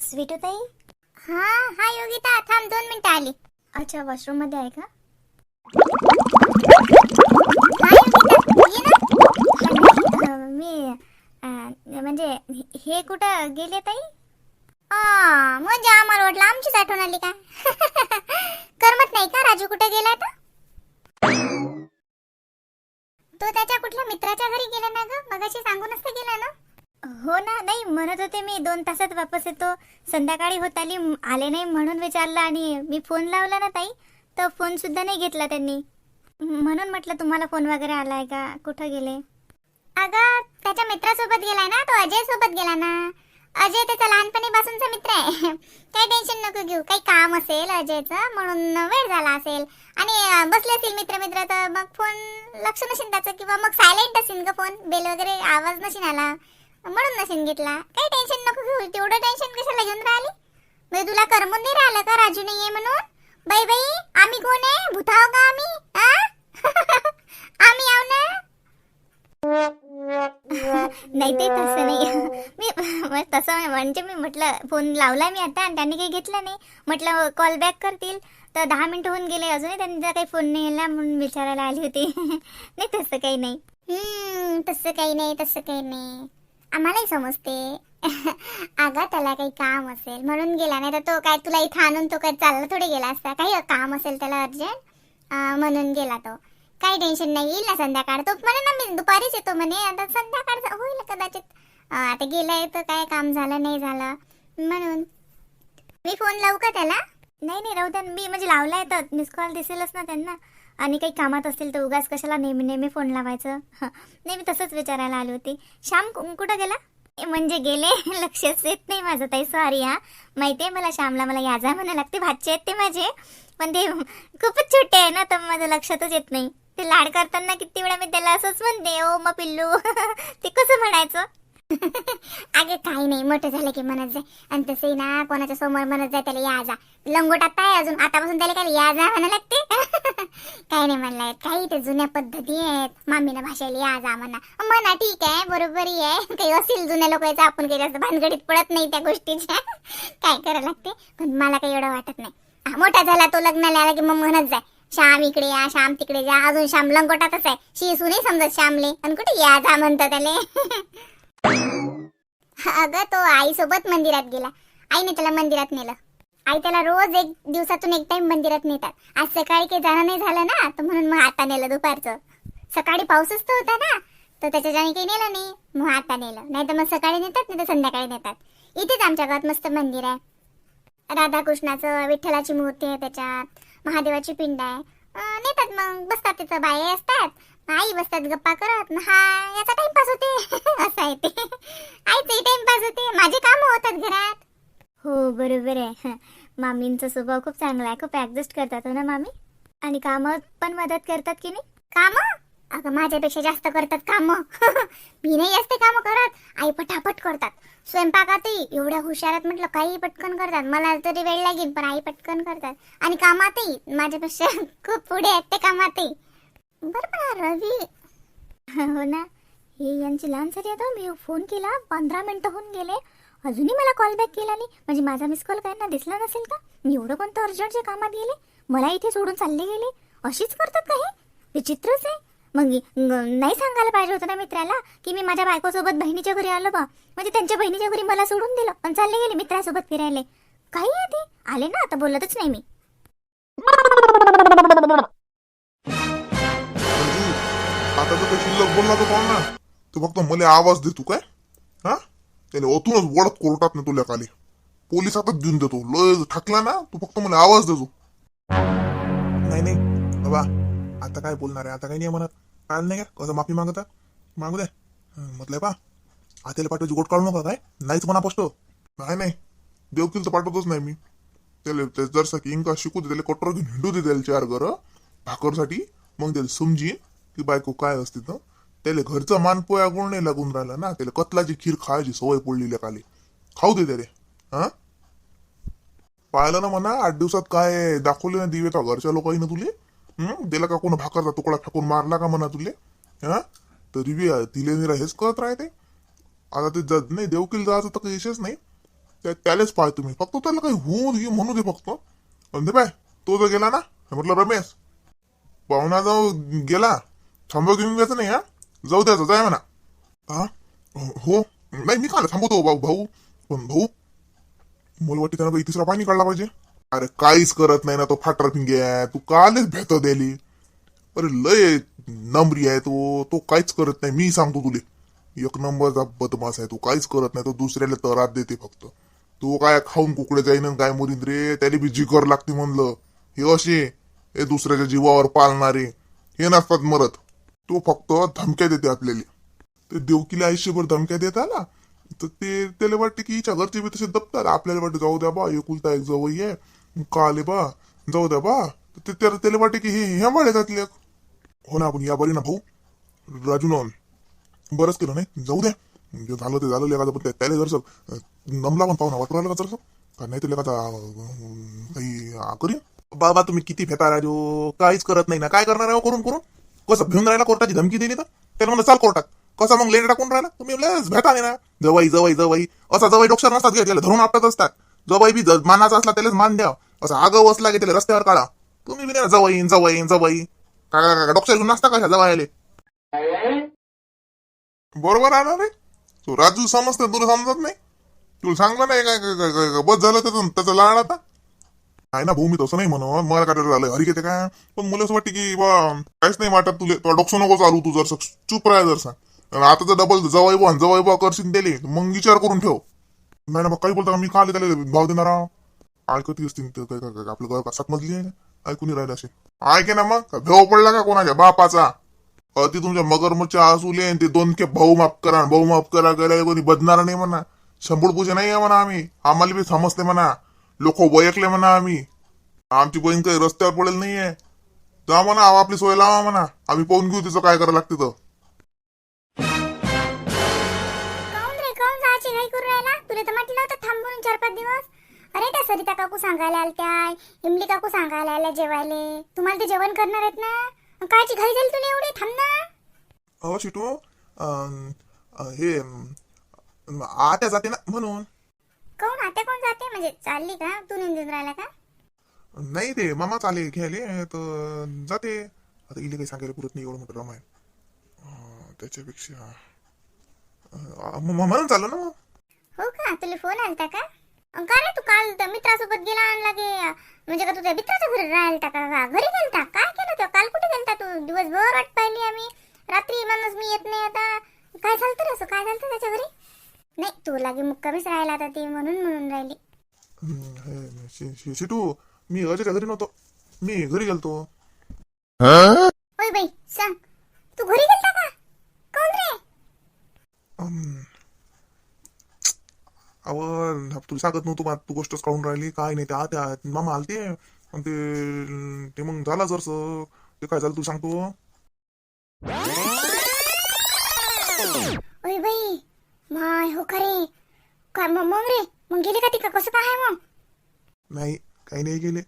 स्वीटू ताई? हा हा योगिता थांब दोन मिनिटं आली. अच्छा वॉशरूममध्ये आहे का? हा योगिता ये ना. अं, मी अं, म्हणजे हे- हे कुठं गेले ताई? आ, म्हणजे आम्हाला वाटलं आमचीच आठवण आली का? करमत नाही का राजू कुठे गेला आता? तो त्याच्या कुठल्या मित्राच्या घरी गेला ना ग? मगाशी सांगूनच तर गेला ना. हो ना नाही म्हणत होते मी दोन तासात वापस येतो. संध्याकाळी होत आली आले नाही म्हणून विचारलं आणि मी फोन लावला ना ताई तर फोन सुद्धा नाही घेतला त्यांनी. म्हणून म्हटलं तुम्हाला फोन वगैरे आलाय का? कुठं गेले? अगं त्याच्या मित्रासोबत गेलाय ना तो अजय सोबत गेला ना. अजय त्याचा लहानपणीपासूनचा मित्र आहे. काही टेन्शन नको घेऊ काही काम असेल अजयचं म्हणून वेळ झाला असेल. आणि बसले असतील मित्र मित्र तर मग फोन लक्ष नसेल त्याचं किंवा मग सायलेंट असेल का फोन बेल वगैरे आवाज नसेल आला. म्हणून नसेन घेतला. काही टेन्शन नको घेऊ तेवढं टेन्शन कशाला घेऊन राहिली? म्हणजे तुला करमून नाही राहिलं का राजू आहे म्हणून? बाई बाई आम्ही कोण आहे? भूताव का आम्ही? आम्ही आव ना? नाही ते तसं नाही. मी तसं म्हणजे मी म्हटलं फोन लावला मी आता आणि त्यांनी काही घेतलं नाही. म्हटलं हो, कॉल बॅक करतील. तर दहा मिनिटं होऊन गेले अजूनही त्यांचा काही फोन नाही आला म्हणून विचारायला आली होती. नाही तसं काही नाही. तसं काही नाही तसं काही नाही. आम्हालाही समजते. अगं त्याला काही काम असेल. म्हणून गेला नाही तर तो काय तुला इथं आणून तो काय चालला थोडे गेला असता? काही काम असेल त्याला अर्जंट? म्हणून गेला तो. काही टेन्शन नाही. येईल ना संध्याकाळ? तो म्हणे ना मी दुपारीच येतो म्हणे. आता संध्याकाळ होईल कदाचित. आता गेलाय तर काय काम झालं नाही झालं? म्हणून. मी फोन लावू का त्याला? नाही नाही राहू मी म्हणजे लावलाय तर. मिस कॉल दिसेलच ना त्यांना. आणि काही कामात असतील तर उगाच कशाला नेहमी नेहमी फोन लावायचं? नेहमी तसंच विचारायला आली होती. श्याम कुठं गेला? म्हणजे गेले? लक्षच येत नाही माझं ताई सॉरी हा. माहितीये मला श्यामला मला याजा म्हणा लागते भाचे आहेत ते माझे. पण ते खूपच छोटे आहे ना तर माझं लक्षातच येत नाही. ते लाड करताना किती वेळा मी त्याला असंच म्हणते ओ मग पिल्लू. ते कसं म्हणायचं? अगे काही नाही मोठं झालं की म्हणत जाय. आणि तसंही ना कोणाच्या समोर म्हणत जाय त्याला या जा लंगोटात आहे अजून. आतापासून त्याला काय या जा म्हणा लागते? काय नाही म्हणलाय काही ते जुन्या पद्धती आहेत. मामीनं भाषेला या आम्हाला म्हणा. म्हणा ठीक आहे बरोबरही आहे. काही असेल जुन्या लोकांचं आपण काही जास्त भानगडीत पडत नाही त्या गोष्टीच्या. काय करावं लागते? पण मला काही एवढं वाटत नाही. मोठा झाला तो लग्नाला आला की मग म्हणत जाय श्याम इकडे या श्याम तिकडे जा. अजून श्याम लंगोटातच आहे. शिसू नाही समजत श्यामले. आणि कुठे या जा म्हणतं त्याले? अगं तो आई सोबत मंदिरात गेला. आईने त्याला मंदिरात नेलं. आई त्याला रोज एक दिवसातून एक टाइम मंदिरात नेतात. आज सकाळी काही जाणं नाही झालं ना तर म्हणून मग आता नेलं दुपारचं. सकाळी पाऊसच तर होता ना तर त्याच्याने काही नेलं नाही. मग आता नेलं. नाही तर मग सकाळी नेतात नाही तर संध्याकाळी नेतात. इथेच आमच्या गावात मस्त मंदिर आहे. राधाकृष्णाचं विठ्ठलाची मूर्ती आहे त्याच्यात. महादेवाची पिंड आहे. नेतात मग. बसतात तिथं. बाई असतात. आई बसतात. गप्पा करत. हा याचा टाइमपास होते. असं आहे ते. आईचाही टाइमपास होते. माझे काम होतात घरात. हो बरोबर आहे. मामींचा स्वभाव खूप चांगला आहे. खूप ऍडजस्ट करतात हो ना मामी? आणि काम पण मदत करतात की नाही? काम? अगं माझ्यापेक्षा जास्त करतात काम. मी नाही जास्त काम करत. आई पटापट करतात. स्वयंपाकातही एवढ्या हुशारात म्हटलं काही पटकन करतात. मला तरी वेळ लागेल पण आई पटकन करतात. आणि कामातही माझ्यापेक्षा खूप पुढे आहेत ते कामातही. बरं रवी हो ना. हे यांची लहान सरी आता मी फोन केला पंधरा मिनिटं होऊन गेले. अजूनही मला कॉल बॅक केला नाही. म्हणजे माझा मिस कॉल काय दिसला नसेल का? मी एवढं कोणतं अर्जंटच्या कामात गेले? मला इथे सोडून चालले गेले? अशीच करतात का हे? विचित्रच आहे. मग नाही सांगायला पाहिजे होतं ना मित्राला की मी माझ्या बायकोसोबत बहिणीच्या घरी आलो बा. म्हणजे त्यांच्या बहिणीच्या घरी मला सोडून दिलं आणि चालले गेले मित्रासोबत फिरायला. काही आहे ते? आले ना? आता बोलतच नाही मी. आता तर शिल्लक बोलला तो कोण ना तू फक्त मला आवाज देतो काय? हा? त्याने ओतूनच वडत कोर्टात ना तुला खाली पोलिसातच देऊन देतो. लय ठकला ना तू फक्त मला आवाज देतो नाही नाही. बाबा आता काय बोलणार आहे? आता काही नाही म्हणत काय नाही का? कसं माफी मागता मागू द्या म्हटलंय पा आत्याला पाठवायची गोट काढू नका काय? नाहीच म्हणा पोस्ट नाही नाही. देवकील तर पाठवतच नाही मी. त्याला ते जरसा की इंका शिकू दे त्याला कटोर घेऊन हिंडू दे त्याला चार घर. भाकरसाठी. मग त्याला समजीन की बायको काय असते तर. त्याला घरचा मान पोया गुण नाही लागून राहिला ना. त्याला कतलाची खीर खायची सवय पडलेली काले खाऊ दे त्याले. हा? पाहिलं ना म्हणा आठ दिवसात काय दाखवले ना दिवे का घरच्या लोकांनी तुले? हं? दिला का कोण भाकरचा तुकडा फेकून मारला का म्हणा तुले? हा? तरी बी तिले निरा हेच करत राहते. आता ते जात नाही देवकील जायचं तर काही विषयच नाही. त्या त्यालाच पाय तुम्ही. फक्त त्याला काही होऊ दे म्हणू दे फक्त. अंधे पाय तो जर गेला ना? म्हटलं रमेश पाहुणा जाऊ गेला. थांबव घेऊन घ्यायचं नाही हा? जाऊ द्या जाय म्हणा हा हो नाही मी काल थांबवतो भाऊ भाऊ पण भाऊ मला वाटते त्यानं काही तिसरा पाणी काढला पाहिजे अरे काहीच करत नाही ना तो फाटर फिंगे आहे तू कालच भेट द्याली अरे लय नंबरी आहे तो तो काहीच करत नाही मी सांगतो तुले एक नंबरचा बदमाश आहे तो काहीच करत नाही तो दुसऱ्याला तरात देते फक्त तो काय खाऊन कुकडे जाईन काय मोरीन रे त्याला बी जिगर लागते म्हणलं हे असे हे दुसऱ्याच्या जीवावर पाळणारे हे नसतात मरत तो फक्त धमक्या देते आपल्याला. ते देवकीला आयुष्यभर धमक्या देत आला तर ते त्याला वाटते की हिच्या घरचे बी तसे दबतात. आपल्याला वाटतं जाऊ द्या बा एकुलता एक जवळ आहे का आले बा? जाऊ द्या बा. तर ते त्याला त्याला वाटते की हे ह्या माळे जातले हो ना आपण या बरी ना भाऊ. राजून बरंच केलं नाही. जाऊ द्या. जे झालं ते झालं लेखाचं पण त्याला जर नमला पण पाहुणा हो ना का जर का नाही तर लेखाचा काही अं, करीन? बाबा तुम्ही किती फेता राजू. काहीच करत नाही ना. काय करणार आहे हो, करून करून? कसं घेऊन राहिला कोर्टाची धमकी दिली तर? त्याला म्हणलं चाल कोर्टात. कसा मग लेट टाकून राहिला? तुम्ही म्हणलं, भेटा नाही ना. जवाई जवाई जवाई असा जवाई डॉक्टर नसतात घे त्याला धरून आपटत असतात. जवाई बी मानाचा असला त्यालाच मान द्या असं आगाव असला की त्याला रस्त्यावर काढा. तुम्ही बी नाही जवाई जवाई जवाई काय काय काय घेऊन नसता का जवायले बरोबर आहे ना रे? तू राजू समजते तुला समजत नाही? तुला सांगलं नाही काय बस झालं त्याचं त्याचं लाड आता? आहे ना भाऊ मी तसं नाही म्हणू मला काय झालं अरे घेते काय? पण मला असं वाटतं की बा काहीच नाही वाटत तुले. तो डोकसं नको चालू तू जर चुप राह जर आता जर डबल जवाई बा जवाई बा करशील दिले मग विचार करून ठेव. नाही ना मग काही बोलता मी खाली त्याला भाव देणार आहो. ऐकत असतील काय काय आपलं घर कसात मधली आहे ऐकून राहिलं असेल ऐके ना मग. भेव पडला का कोणाच्या बापाचा? अति तुमच्या मगरमच्या आसूले ते दोन के भाऊ माफ करा भाऊ माफ करा गेला कोणी बदणार नाही म्हणा. शंभर पूजा नाही आहे म्हणा आम्ही. आम्हाला बी समजते म्हणा. लोक वयकले म्हणा आम्ही. आमची बहीण काही रस्त्यावर पडेल नाहीये. जा म्हणा आव आपली सोय लावा म्हणा. आम्ही पाहून घेऊ तिचं काय करायला लागते तर. काऊन रे काऊन जायची घाई करू राहिला? तुला तर म्हटलं होतं थांब म्हणून चार पाच दिवस. अरे त्या सरिता काकू सांगायला आलत्या इमली काकू सांगायला आल्या जेवायले. तुम्हाला ते जेवण करणार आहेत ना? कायची घाई झाली तुला एवढी? थांब ना. अहो शिटू अं, अं, हे अं, आत्या जाते ना म्हणून. काऊन आता कोण जाते? म्हणजे चालली का तू निंदून राहिला का? नाही ते मामाच आले घ्यायले. तर जाते. आता इले काही सांगायला पुरत नाही एवढं मोठं रामायण अं, त्याच्यापेक्षा अं, म- म- म्हणून चालू ना मग. हो का? तुला फोन आलता का? अं, का रे तू काल त्या मित्रासोबत गेला आणला अं, म्हणजे का तुझ्या मित्राच्या घरी राहिलता का? का? घरी गेलता? काय केलं तो? काल कुठे गेलता तू? दिवसभर वाट पाहिली आम्ही. रात्री माणूस मी येत नाही आता. काय झालं तर असं? काय झालं त्याच्या घरी? नाही तू लागे मुक्कामीच राहिला आता ते म्हणून म्हणून राहिली. हम्म, हे, शि- शि- शिटू मी अजयच्या घरी नव्हतो. मी घरी गेलतो. बाई सांग तू घरी गेलता का? कोण रे? अं, अव तुला सांगत नव्हतो बा, तू गोष्टच काढून राहिली काय नाही त्या त्या मामा आलते. आणि ते ते मग झाला जरस. ते काय झालं तू सांगतो? माय हो खरे काय मग मग रे? मग गेले का तिकडे कसं काय मग? नाही काही नाही गेले.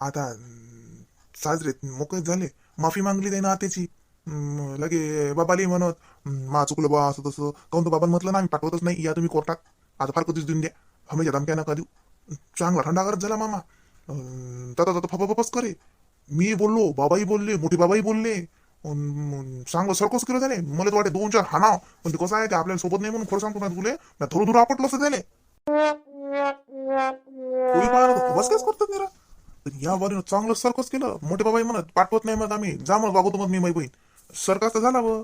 आता अं, साजरे मोकळे झाले. माफी मागली त्यानं आतेची अं, लगे बाबाली म्हणत अं, मा चुकलं बा असं तसं. काऊन तर बाबा म्हटलं ना आम्ही पाठवतच नाही या तुम्ही कोर्टात. आता फार कधीच देऊन द्या. हमेच्या धमक्या नका देऊ. चांगला थंडा करत झाला मामा. अं, तता तता फपाफपच करे. मी बोललो बाबाही बोलले मोठे बाबाही बोलले. चांगलं सरकोस केलं त्याने. मला तर वाटे दोन चार हाणाव. पण ते कसं आहे ते आपल्याला सोबत नाही म्हणून खरं सांगतो ना तुले. मी थोडं दूर आपटलं असं त्याने. बस करतात निरा या बारीनं चांगलं सरकस केलं. मोठे बाबाई म्हणत पाठवत नाही म्हणत आम्ही. जा मग वागवतो मग मी माई बहीण. सरकस तर झाला व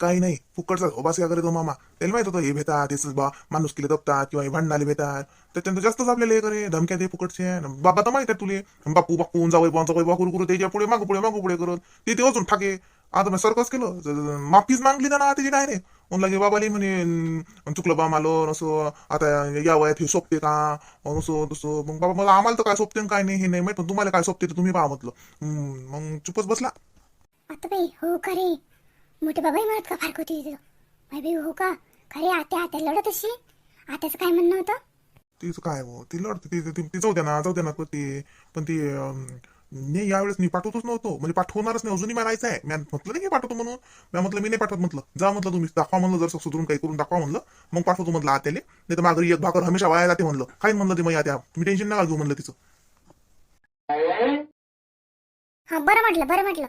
काही नाही. फुकटचा उभास काय करतो हो मामा. त्याला माहीत होतं हे भेतात हेच बा माणूस केले दबतात किंवा हे भांडणाले भेतात त्यांना जास्तच आपल्याला हे करे. धमक्या दे फुकटचे. बाबा तर माहीत आहे तुले. बापू बापू जावई बांचा बाई बाकूर करू त्याच्या पुढे मागू पुढे मागू पुढे करत. ते ते अजून ठाके. आता मी सरकस केलं. माफीच मागली ना त्याची काय रे म्हणलं लगे बाबाली म्हणे चुकलं बा मालो नसं आता या वयात हे सोपते का? नसं तसं. मग बाबा मला आम्हाला तर काय सोपते काय नाही हे नाही माहीत पण तुम्हाला काय सोपते तुम्ही पहा म्हटलं. मग चुपच बसला. आता बाई हो का रे? मोठे बाबाही म्हणत का फार होती बाई बाई हो का? खरे आत्या आत्या लढत अशी? आत्याचं काय म्हणणं होतं? तिचं काय हो ती लढते ती जाऊ द्या ना जाऊ द्या ना ती पण ती नाही यावेळेस मी पाठवतोच नव्हतो. म्हणजे पाठवणारच नाही. अजूनही मारायचं आहे मी म्हटलं नाही पाठवतो म्हणून. मी म्हटलं मी नाही पाठवत म्हटलं. जा म्हटलं तुम्ही. दाखवा म्हणलं जर सुधरून काही करून दाखवा म्हणलं. मग पाठवतो म्हटलं आत्याले. नाही तर माघारी एक भाकर हमेशा वाया जाते म्हणलं. काही म्हणलं ते मग आत्या? तुम्ही टेन्शन नका घेऊ म्हणलं तिचं. हा बरं म्हटलं बरं म्हटलं.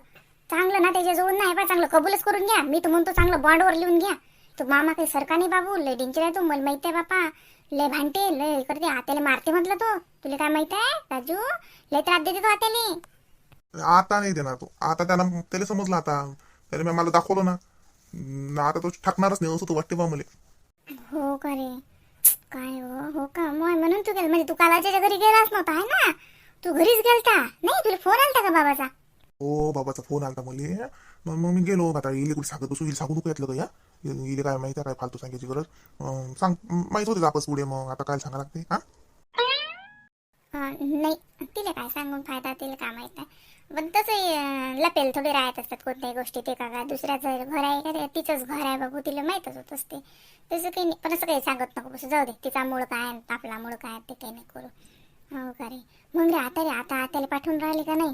चांगलं ना त्याच्याजवळ नाही बा चांगलं कबूलच करून घ्या. मी तर म्हणतो चांगलं बॉन्डवर लिहून घ्या. तो मामा काही सरका नाही बाबू लय नाही तो मला माहिती आहे बापा. लय भांडते लय करते हात्याला मारते म्हटलं तो. तुला काय माहीत आहे राजू? लय त्रास देते तो हात्याले आता नाही देणार तो. आता त्याला त्याला समजलं आता. त्याला मी मला दाखवलं ना. न आता तो टाकणारच नाही असं तो वाटते बा मला. हो का रे? काय हो? हो का? मग म्हणून तू गेला. म्हणजे तू कालाच्या घरी गेलाच नव्हता आहे ना? तू घरीच गेलता? नाही तुला फोन आलता का बाबाचा? हो बाबाचा फोन आलता मुली. मग मग मी गेलो. आता इले कुठे सांगत बसू इले सांगू नको यातलं का या? इले काय माहिती काय फालतू सांगायची गरज? अं, सांग माहीत होते आपस पुढे मग? आता काय सांगा लागते हा? नाही तिला काय सांगून फायदा तिला काय माहीत नाही. पण तसं लपेल थोडे राहत असतात कोणत्याही गोष्टी ते का काय दुसऱ्याचं घर आहे का ते तिचंच घर आहे बघू तिला माहीतच होत असते. तसं काही नाही पण असं काही सांगत नको बस. जाऊ दे तिचा मूळ काय आणि आपला मूळ काय ते काही नाही करू. हो का रे? मग रे आता रे आता आत्याला पाठवून राहिले का नाही?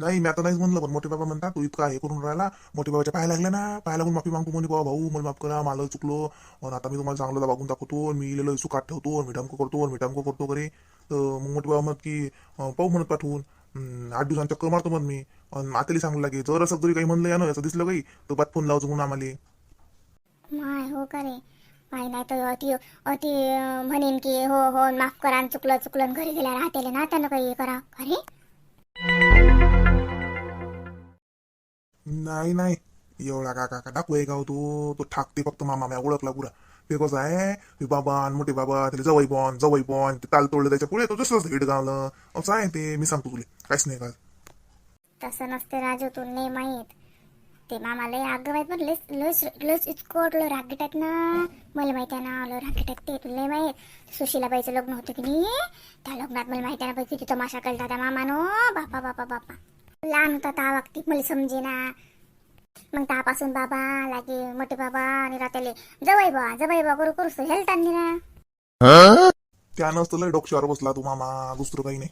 नाही मी आता नाहीच म्हणलं पण मोठे बाबा म्हणतात तू इतका हे करून राहिला. मोठे बाबाच्या पाया लागल्या ना. पाया लागून माफी मागतो म्हणे बाबा भाऊ मला माफ करा मला चुकलो. आणि आता मी तुम्हाला चांगलं वागून दाखवतो. मी इलेलं सुखात ठेवतो मी धमको करतो मी धमको करतो करे तर मग मोठे बाबा म्हणत की पाहू म्हणत पाठवून. आठ दिवसांचा चक्कर मारतो मग मी. आताली सांगू लागे जर असं जरी काही म्हणलं या ना दिसलं काही तर बात फोन लावतो म्हणून आम्हाला. माय हो का रे? नाही तर अति अति म्हणेन की हो हो माफ करा चुकलं चुकलं घरी गेल्या राहतेले ना त्यानं काही हे करा. खरे नाही नाही एवढा काका का टाकू गाव तू हो तो ठाकते फक्त मामा म्या ओळखला पुरा ते कसं आहे बाबा मोठे बाबा त्याला जवळ बॉन जवळ बॉन ते ताल तोडलं त्याच्या पुढे तो दुसरंच हिट गावलं असं आहे ते मी सांगतो तुला काहीच नाही का तसं नसते राजू तू नाही माहीत ते मामा लय आगं माहीत पण लस लस लस इचकोट लो रागीट आहेत ना मला माहिती आहे ना लो रागीट आहेत ते तुला नाही माहीत सुशीलाबाईचं लग्न होतं की नाही त्या लग्नात मला माहिती आहे ना बाई किती तमाशा कळता त्या मामानो बापा बापा बापा लहान होता त्या बाबतीत मला समजे ना मग त्यापासून बाबा लागे मोठे बाबा आणि रात्याले जवळ बा जवळ बा करू करू हेल्थ आणली ना त्यानंच तर लय डोक्यावर बसला तू मामा दुसरं काही नाही.